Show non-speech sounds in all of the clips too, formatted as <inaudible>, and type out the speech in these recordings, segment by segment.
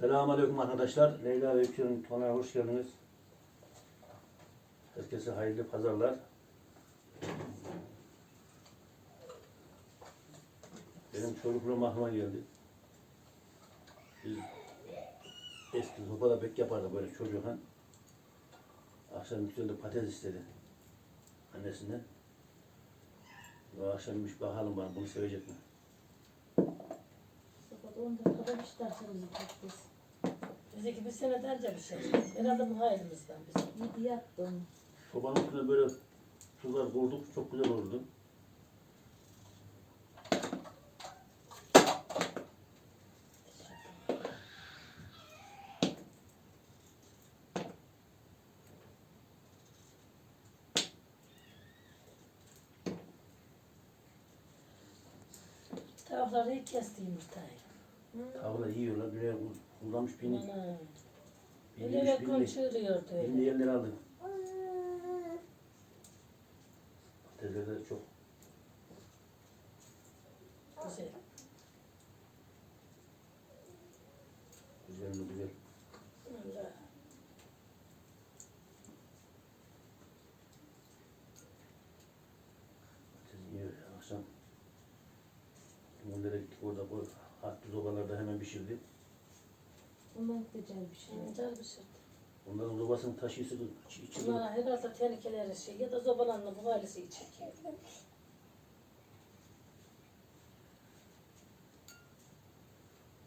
Selamünaleyküm arkadaşlar. Leyla ve Yüksel'in tonaya hoş geldiniz. Herkese hayırlı pazarlar. Benim çocukluğum aklıma geldi. Biz eski sopada bek yapardık böyle çocukken. Akşam Yüksel'de patates istedi. Annesinden. Bu akşammış bakalım bana bunu sevecek mi? Sabah 10 dakikada bir dersimizi patates. Bizdeki bir seneden önce bir şey. Herhalde bu halimizden biz. Yedi yattım. Sobanın üstüne böyle tuzlar koyduk. Çok güzel olurdu. Tavukları iyi kesti yumurtayı. Tavla yiyorlar. Buraya kullanmış bini. Ana. Bini Öyle yemiş, bini. konuşuyordu Bini öyle. yerleri aldı. Patatesler de çok. Güzel. Güzel mi güzel. Allah. Patates yiyor ya akşam. Bunlara gittik orada bu attı sobalarda hemen pişirdi. Bundan güzel bir şey. Güzel şey. Onların sobasının taşı içi içi. Bunlara herhalde tehlikeleri şey ya da zobalanla bu halisi içekiyor.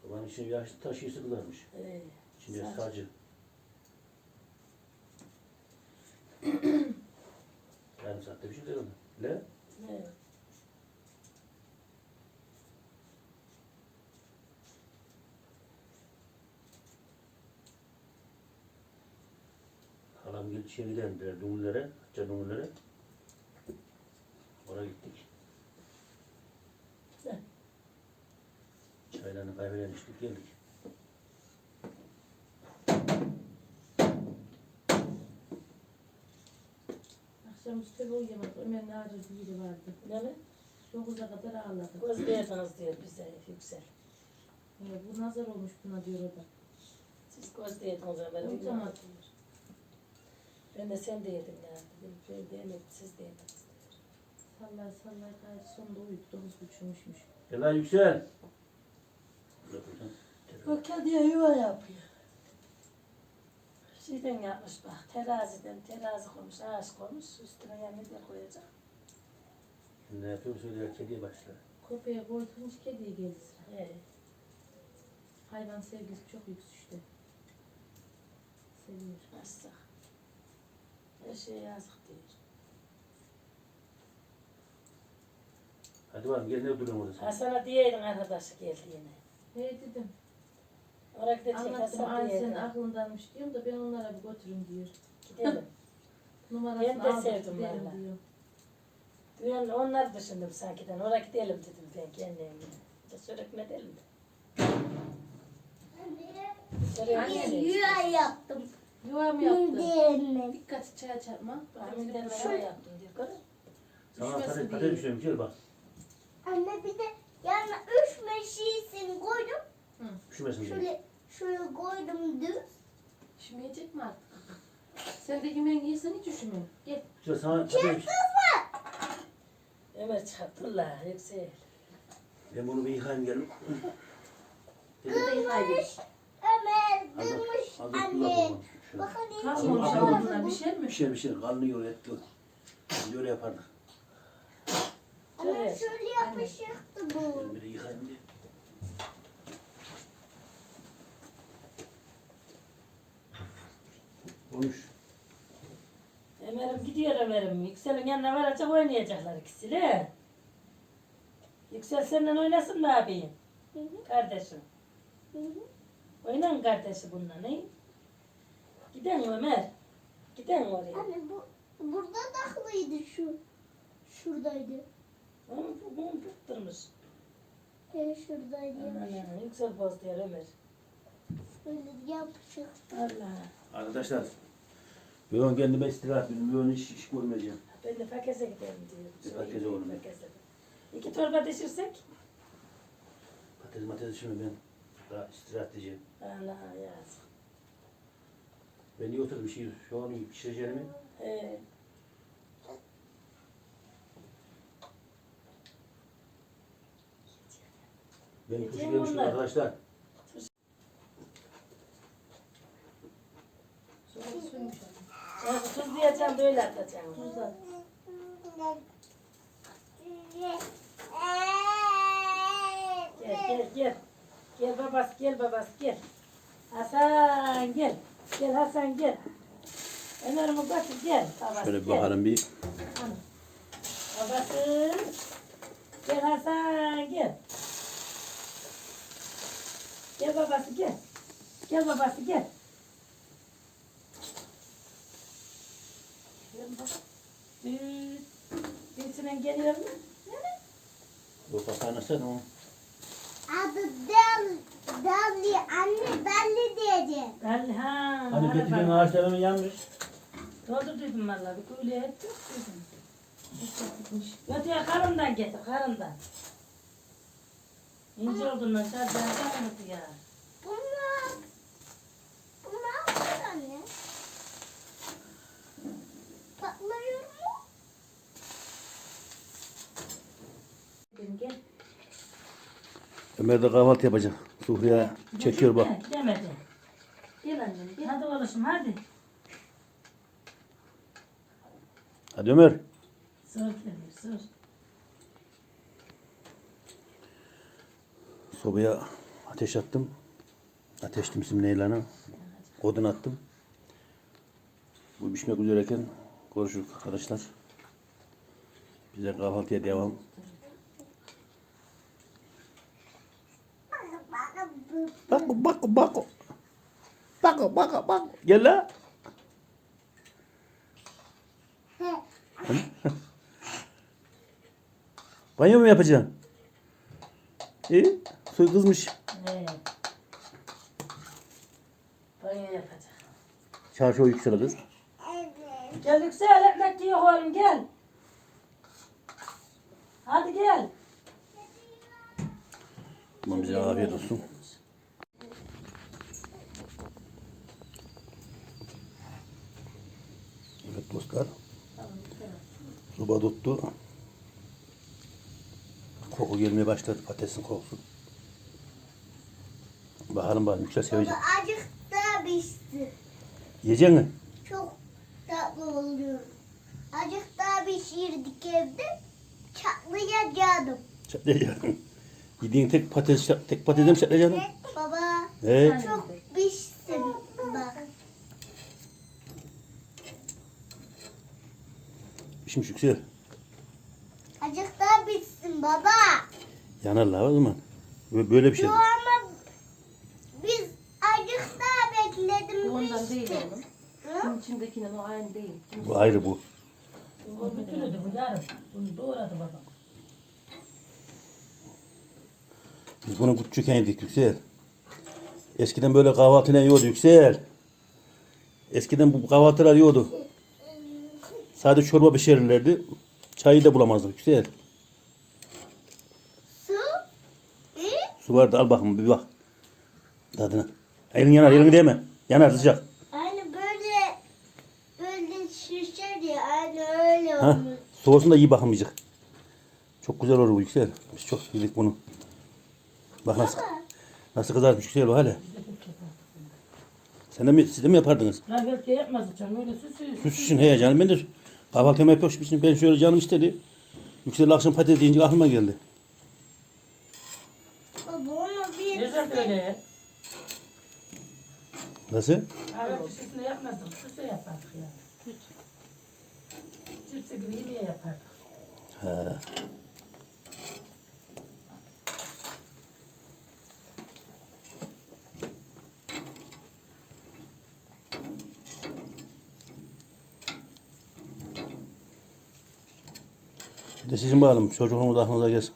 Sobanın içine yaşlı taşı içi kızarmış. Ee, İçinde Saç. sacı. <clears throat> Yarım saatte bir şey değil Ne? ne? Halam gel şeye gidendiler, Dumlulara, Hacca Dumlulara. Oraya gittik. Güzel. Çaylarını kahvelerini içtik geldik. Akşam üstü uyuyamadık. Ömer'in ağrı biri vardı. Ne mi? 9'a kadar ağladı. Gözleyediniz diyor bize Yüksel. Ya, bu nazar olmuş buna diyor o da. Siz gözleyediniz Ömer'i. Uyutamadım. uyuyamadınız. Ben de sen de yedin ya. Dedim, Ben de yemedim, siz de yediniz. Sallay sallay gayet sonunda uyudu. 9.30'muşmuş. Gel lan yüksel. O kediye yuva yapıyor. Şeyden yapmış bak, teraziden terazi koymuş, ağaç koymuş, üstüne yanına bir koyacak. Ne yapıyorum söyle kediye başla. Köpeğe koydum hiç kediye sıra. He. Hayvan sevgisi çok yüksüştü. Seviyor. Nasıl? Her şey yazık diyor. Hadi bakalım gel ne duruyorsun orada sen? Hasan'a diyeydin arkadaşı geldi yine. He dedim. Oraya gidecek Anlattım Hasan ay senin diyeydin. aklındanmış diyorum da ben onlara bir götürün diyor. Gidelim. <laughs> Numarasını Ben de aldım, sevdim gidelim valla. diyor. Ben onlar düşündüm sankiden. Oraya gidelim dedim ben kendim. Ya sürükme edelim de. Anne, edelim. Yuva yaptım. Yuva mı yaptın? Dikkat çaya çarpma. Amin de böyle yaptım diyor. Görün. Sana Düşmesin patates, diye. patates pişiriyorum gel bak. Anne bir de yanına üç meşisini koydum. Üşümesin diye. Şöyle şöyle koydum düz. Üşümeyecek mi artık? Sen de yemeğini yesen hiç üşüme. Gel. Yüksel sana patates. Ömer çıkarttılar. Yüksel. Ben bunu bir yıkayayım gelin. Burada yıkayın. Ömer Hazır, gülmüş hazır anne. kullandım. Kalmamış bunlar bir şey mi? Pişer pişer kalını yiyor et yok. Biz öyle yapardık. Ama Evet. şöyle yapışıktı bu. Ben bir de yıkayayım diye. Konuş. Ömer'im gidiyor Ömer'im. Yüksel'in yanına varacak oynayacaklar ikisi de. Yüksel seninle oynasın? Hı hı, Kardeşim. hı hı. Oynan kardeşi bununla ne? Giden Ömer. Giden oraya. Anne bu burada taklıydı şu. Şuradaydı. Onu bu- bunu tutturmuş. He şuradaydı. Ana, yüksel boz diyor Ömer. Böyle yapışık. Allah. Arkadaşlar. Ben kendime istirahat ediyorum. Ben hiç iş görmeyeceğim. Ben de fakese gidelim diyor. Bir fakeze oğlum. Fakeze. İki torba düşürsek. Patates matates şimdi ben Daha strateji. Allah yaz. Ben niye oturdum bir şey şu an pişireceğimi. Ee, Ben Yiyeceğim kuşu gelmişim onlar. arkadaşlar. Sonra suymuş. ben tuz diyeceğim böyle atacağım. Tuzla. Gel gel gel. Gel babası gel babası gel. Hasan gel. Gel Hasan gel. Ömer'imi götür gel. Babası Şöyle bir gel. bakalım bir. Babası. Gel Hasan gel. Gel babası gel. Gel babası gel. Düz. Düzüne geliyor mu? Yok bakanırsan o. Adı Del, Deli anne belli diyeceğim. Ben ha. Hani araba. getirdiğin ağaçlarımın yanmış. Doldurduydum valla bir kuyuya hep döktüydüm. Götüye karından getir karından. İnce olduğundan şarjı yapamadı ya. Bunlar, bunlar var anne. Patlıyor mu? Dedim gel. Ömer de kahvaltı yapacak. Sufraya çekiyor bak. Gel, Demedi. Gel annem gel. Hadi oğlum hadi. Hadi Ömer. Sor geliyor sor. Sobaya ateş attım. Ateştim simneylana. Odun attım. Bu pişmek üzereyken konuşuruz arkadaşlar. Bize kahvaltıya devam. Bak bak bak. Bak bak bak. Gel la. <laughs> Banyo mu yapacaksın? İyi. Suyu kızmış. Ne? Banyo yapacak. Çarşı o yüksel kız. Gel yüksel ekmek yiyor oğlum gel. Hadi gel. Tamam bize afiyet olsun. Evet dostlar. Soba tuttu. Koku gelmeye başladı patatesin kokusu. Bakalım bakalım yüksel sevecek. Acık daha pişti. Yiyecek mi? Çok tatlı oluyor. Acık daha pişirdik evde. Çatlayacaktım. Çatlayacak. <laughs> Yediğin tek patates, tek patatesi mi çatlayacaksın? Evet baba. Evet. Çok pişsin bak. Pişmiş yüksel. Acık daha pişsin baba. Yanarlar o zaman. Böyle böyle bir şey. Yo ama biz acık daha bekledim. Bu ondan değil oğlum. Bunun içindekinden o aynı değil. Bu ayrı bu. O bütünüydü bu yarım. Bunu doğradı babam. Biz bunu küçükken yedik Yüksel. Eskiden böyle kahvaltıyla yiyordu Yüksel. Eskiden bu kahvaltılar yiyordu. Sadece çorba pişirirlerdi. Çayı da bulamazdık Yüksel. Su? Hı? Su vardı al bakın bir bak. Tadına. Elin yanar elini değme. Yanar sıcak. Aynı böyle böyle şişer ya aynı öyle Ha, soğusun da iyi bakılmayacak. Çok güzel olur bu Yüksel. Biz çok yedik bunu. Bak nasıl, nasıl kızarmış Yüksel o hale. Sen de mi, siz de mi yapardınız? Ben belki yapmaz canım öyle süsü. Süs için heyecanım. Ben de kahvaltı yemeği. Şimdi ben şöyle canım istedi. Yüksel akşam patates deyince aklıma geldi. Baba onu bir Neden böyle? Nasıl? Kahve pişisini yapmazdım. Süsü yapardık ya. Cipsi gibi yemeğe yapardık. He. De sizin bakalım çocukluğumuz aklınıza gelsin.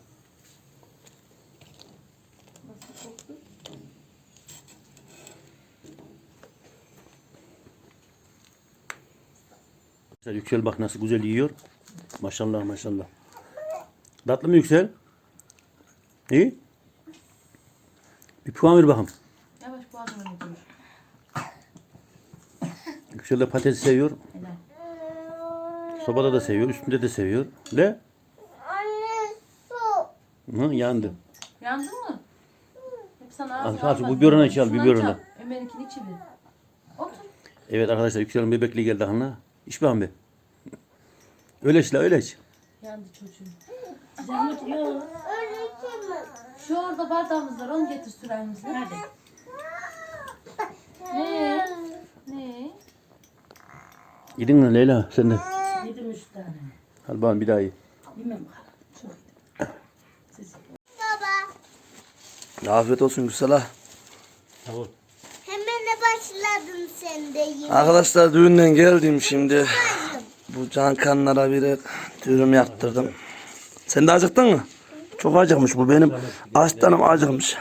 Yüksel bak nasıl güzel yiyor. Maşallah maşallah. Tatlı mı Yüksel? İyi. Bir puan ver bakalım. Yavaş ne dur. Yüksel de patatesi seviyor. Helal. Sobada da seviyor. Üstünde de seviyor. Ne? Hı, yandı. Yandın mı? Hep sana ağzına al şu almaz. biberonu iç al, Şundan biberonu. çal. Ömer'inkini içi bir. Otur. Evet arkadaşlar Yüksel'in bebekliği geldi hanına. İç bakalım bir. Öyle iç la öyle iç. Yandı çocuğum. Sıcaklık yok. Şu orada bardağımız var onu getir süremizle. Hadi. Ne? Ne? Yedin mi Leyla sen de? Yedim üç tane. Al bakalım bir daha ye. Yemem kalın. Çok. Siz. Baba. Afiyet olsun Yüksel ha. Tamam. Hemen de başladın sen de yine. Arkadaşlar düğünden geldim şimdi. Bu can kanlara bir dürüm yaptırdım. Sen de acıktın mı? Çok acıkmış bu benim. Açtanım acıkmış.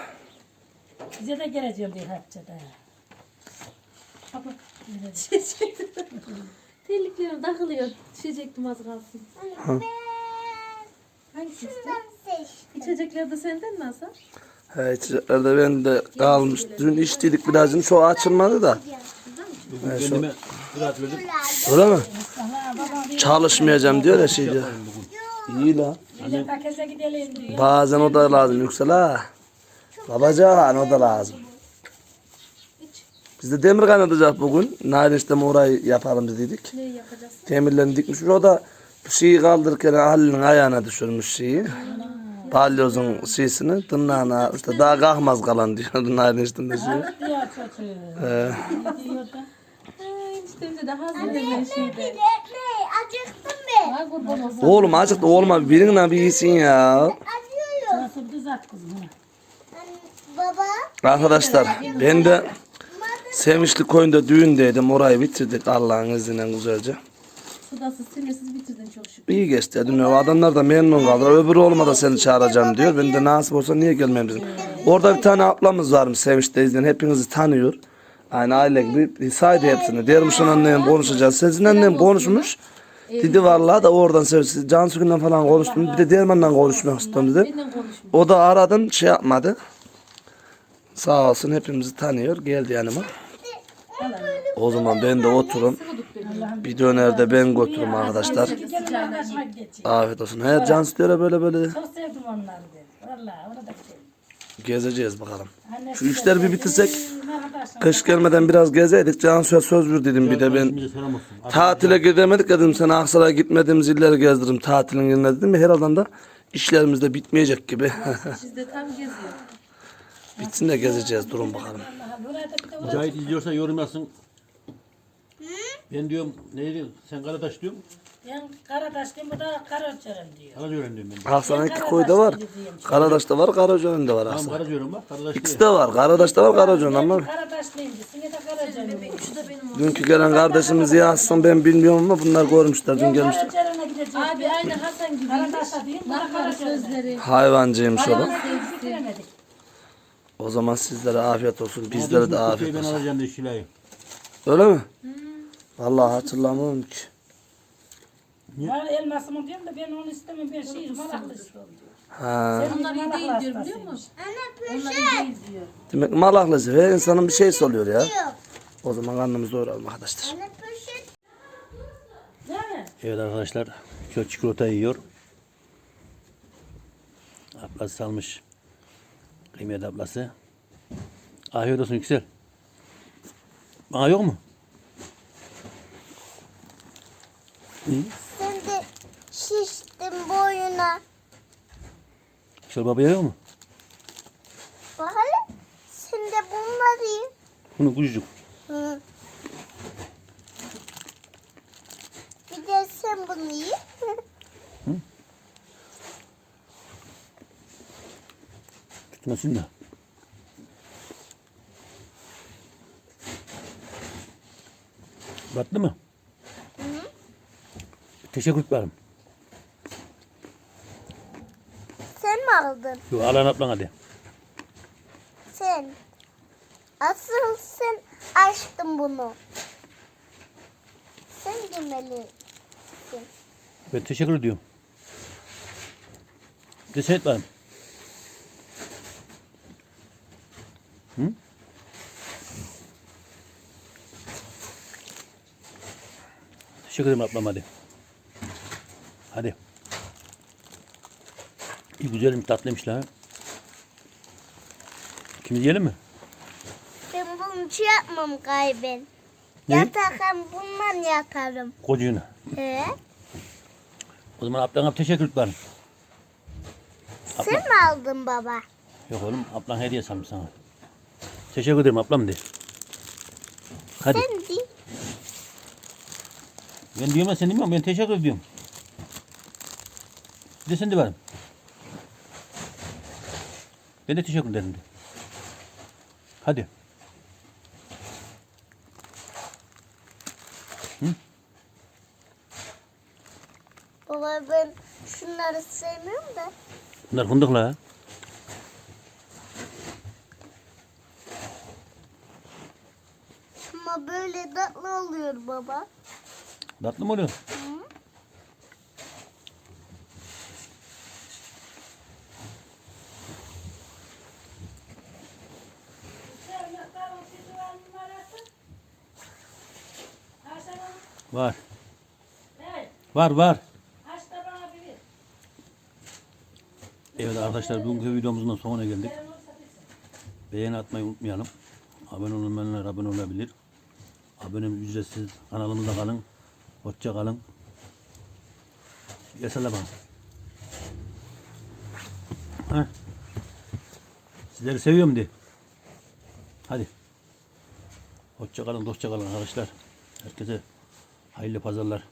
Bize de geleceğim diye hapçada. Baba. <laughs> Terliklerim takılıyor. Düşecektim az kalsın. Hangisi? Ben seçtim. İçecekler de senden mi Hasan? He, içeceklerde ben de kalmış. Dün içtiydik birazcık. Çok açılmadı da. Kendime rahat verdim. Öyle mi? Çalışmayacağım diyor ya şey diyor. İyi la. Bazen o da lazım Yüksel ha. Babacan o da lazım. Biz de demir kaynatacak bugün. Nail işte orayı yapalım dedik. Ne yapacağız? Demirlerini dikmiş. O da şeyi kaldırırken Halil'in ayağına düşürmüş şeyi. Balyozun şeysini tırnağına işte daha kalkmaz kalan diyor. Nail'in üstünde şey. Diyor çocuğu. Ee, Ne diyor da? Eniştemde de hazır hemen şeyde. Ne? Acıktım ben. Ay kurban olsun. oğlum azıcık da olma birinden bir iyisin ya. Acıyorum. Nasıl düzelt kızım Baba. Arkadaşlar ben de Sevinçli koyunda düğündeydim. Orayı bitirdik Allah'ın izniyle güzelce. Sudasız, sinirsiz bitirdin çok şükür. İyi geçti. ya. Dün o adamlar da memnun kaldılar. Öbürü olmadı seni çağıracağım diyor. Ben de nasip olsa niye gelmem dedim. Orada bir tane ablamız varmış Sevinç'te izleyen. Hepinizi tanıyor. Aynı aile gibi. Saydı hepsini. Dermiş'in annem konuşacağız. Sizin annem konuşmuş. Dedi vallahi da oradan Sevinç. Cansu'yla falan konuştum. Bir de Derman'la konuşmak istiyorum dedi. O da aradım şey yapmadı. Sağ olsun hepimizi tanıyor. Geldi yanıma. O zaman ben de bebeğim. Bir döner de ben götürürüm arkadaşlar. Afiyet olsun. He Cansu diyor ya böyle böyle Çok sevdim onları orada gezeceğiz bakalım. Şu işleri bir de bitirsek kış gelmeden biraz gezeydik. Cansu'ya söz ver dedim bir de ben. Tatile gidemedik dedim sana Aksaray'a gitmediğimiz illeri gezdiririm tatilin yerine dedim. Herhalde de işlerimiz de bitmeyecek gibi. <laughs> Sizde tam geziyor. Bitsin de gezeceğiz durun bakalım. Da de. Mücahit izliyorsa yorum yazsın. Ben diyorum ne diyorsun? Sen Karadaş diyorum. Ben Karadaş diyeyim bu da Karaçören diyor. Karacören diyorum ben. İki koyda var. Karadaş'ta var, Karaca'nın da var Tamam Aksaray. Karacören var. Karadaş İkisi de var. Karadaş'ta var, Karaca'nın ama Karadaş neydi? Sine de da olsun. dünkü gelen kardeşimiz yazsın ben bilmiyorum ama bunlar görmüşler dün gelmişler. Karaçören'e gideceğiz. Abi aynı Hasan gibi. Karadaş'a değil, da sözleri. Hayvancıymış o da. Bitiremedik. O zaman sizlere afiyet olsun. Bizlere de afiyet Ben olsun. alacağım diye Şilay'ı. Öyle mi? Vallahi hatırlamıyorum ki. Var elmasımı diyorum da ben onu istemem. Ben şey malaklı istiyorum. Ha. Onlar iyi değil diyor biliyor musun? Onlar iyi değil diyor. Demek malaklısı ve insanın bir şeysi oluyor ya. O zaman karnımızı doyuralım arkadaşlar. Evet arkadaşlar. Şöyle çikolata yiyor. Ablası salmış. Kıymetli ablası. Afiyet olsun Yüksel. Bana yok mu? Sen de şiştin boyuna. Babaya yok mu? Bakalım. Sen de bunları ye. Bunu. Hı. Bir de sen bunu ye. Tutmasın da. Battı mı? Teşekkür ederim. Sen mi aldın? Yok alan ablan hadi. Sen. Asıl sen açtın bunu. Sen girmelisin. Ben teşekkür ediyorum. Teşekkür ederim. Hı? Teşekkür ederim ablam hadi. Hadi. İyi güzelim tatlıymış lan. Kimi yiyelim mi? Ben bunu şey yapmam gayben. Ne? Yatarken bundan yatarım. Kocuğuna. He? O zaman ablana bir teşekkür bari. Sen mi aldın baba? Yok oğlum ablan hediye sanmış sana. Teşekkür ederim ablam de. Hadi. Sen değil. Ben diyorum ya sen demiyorum ben teşekkür ediyorum. Bir de varım. Ben de teşekkür ederim de. Hadi. Baba ben şunları sevmiyorum da. Bunlar fındıkla. Ama böyle tatlı oluyor baba. Tatlı mı oluyor? Var. Evet. Var var. Aç da bana bir ver. Evet arkadaşlar bugünkü videomuzun da sonuna geldik. Beğeni atmayı unutmayalım. Abone olmayanlar abone olabilir. Abonemiz ücretsiz. Kanalımızda kalın. Hoşça kalın. Yasala bana. Heh. Sizleri seviyorum de. Hadi. Hoşça kalın, dostça kalın arkadaşlar. Herkese hayırlı pazarlar.